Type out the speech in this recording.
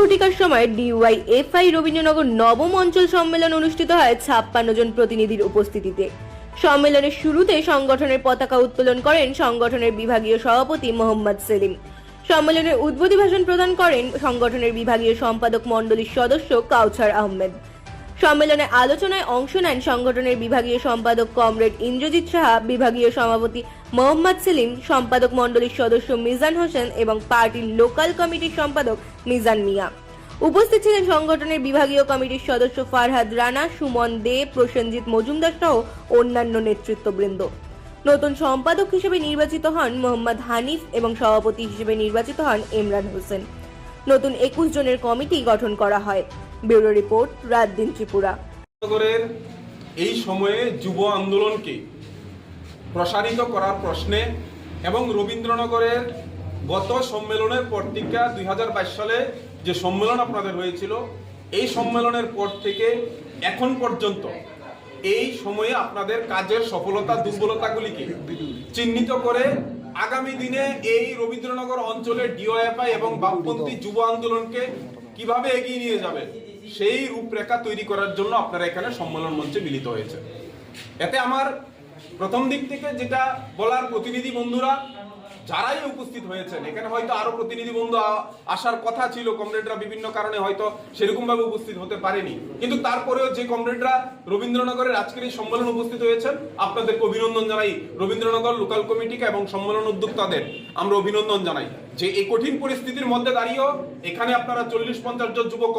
ঘটিকার সময় dy FI Rabindranagar নবম অঞ্চল সম্মেলন অনুষ্ঠিত হয় ছাপ্পান্ন জন প্রতিনিধির উপস্থিতিতে। সম্মেলনের শুরুতে সংগঠনের পতাকা উত্তোলন করেন সংগঠনের বিভাগীয় সভাপতি মোহাম্মদ সেলিম। সম্মেলনের উদ্বোধী ভাষণ প্রদান করেন সংগঠনের বিভাগীয় সম্পাদক মণ্ডলীর সদস্য কাউছার আহমেদ। সম্মেলনে আলোচনায় অংশ নেন সংগঠনের বিভাগীয় সম্পাদক কমরেড ইন্দ্রজিৎ সাহা, বিভাগীয় সভাপতি মোহাম্মদ সেলিম, সম্পাদক মণ্ডলীর সদস্য মিজান হোসেন এবং পার্টির লোকাল কমিটির সম্পাদক মিজান মিয়া। উপস্থিত ছিলেন সংগঠনের বিভাগীয় কমিটির সদস্য ফারহাদ রানা, সুমন দে, প্রসেনজিৎ মজুমদার সহ অন্যান্য নেতৃত্ববৃন্দ। নতুন সম্পাদক হিসেবে নির্বাচিত হন মোহাম্মদ হানিফ এবং সভাপতি হিসেবে নির্বাচিত হন ইমরান হোসেন। নতুন একুশ জনের কমিটি গঠন করা হয়। ব্যুরো রিপোর্ট, রাত দিন ত্রিপুরা। এই সময়ে যুব আন্দোলনকে প্রসারিত করার প্রশ্নে এবং রবীন্দ্রনগরের গত সম্মেলনের পর থেকে দুই সালে যে সম্মেলন আপনাদের হয়েছিল, এই সম্মেলনের পর থেকে এখন পর্যন্ত এই সময়ে আপনাদের কাজের সফলতা, দুর্বলতাগুলিকে চিহ্নিত করে আগামী দিনে এই রবীন্দ্রনগর অঞ্চলের ডিওএফআই এবং বামপন্থী যুব আন্দোলনকে কীভাবে এগিয়ে নিয়ে যাবে, সেই রূপরেখা তৈরি করার জন্য আপনারা এখানে সম্মেলন মঞ্চে মিলিত হয়েছে এতে আমার প্রথম দিক থেকে যেটা বলার প্রতিনিধি বন্ধুরা, যারাই উপস্থিত হয়েছেন, এখানে হয়তো আরও প্রতিনিধি বন্ধু আসার কথা ছিল, কমরেডরা বিভিন্ন কারণে হয়তো সেরকম ভাবে উপস্থিত হতে পারেনি। কিন্তু তারপরেও যে কমরেডরা রবীন্দ্রনগরের আজকের এই সম্মেলন উপস্থিত হয়েছেন, আপনাদেরকে অভিনন্দন জানাই। রবীন্দ্রনগর লোকাল কমিটিকে এবং সম্মেলন উদ্যোক্তাদের আমরা অভিনন্দন জানাই। যে এই কঠিন পরিস্থিতির মধ্যে দাঁড়িয়েও এখানে আপনারা চল্লিশ পঞ্চাশ জন যুবক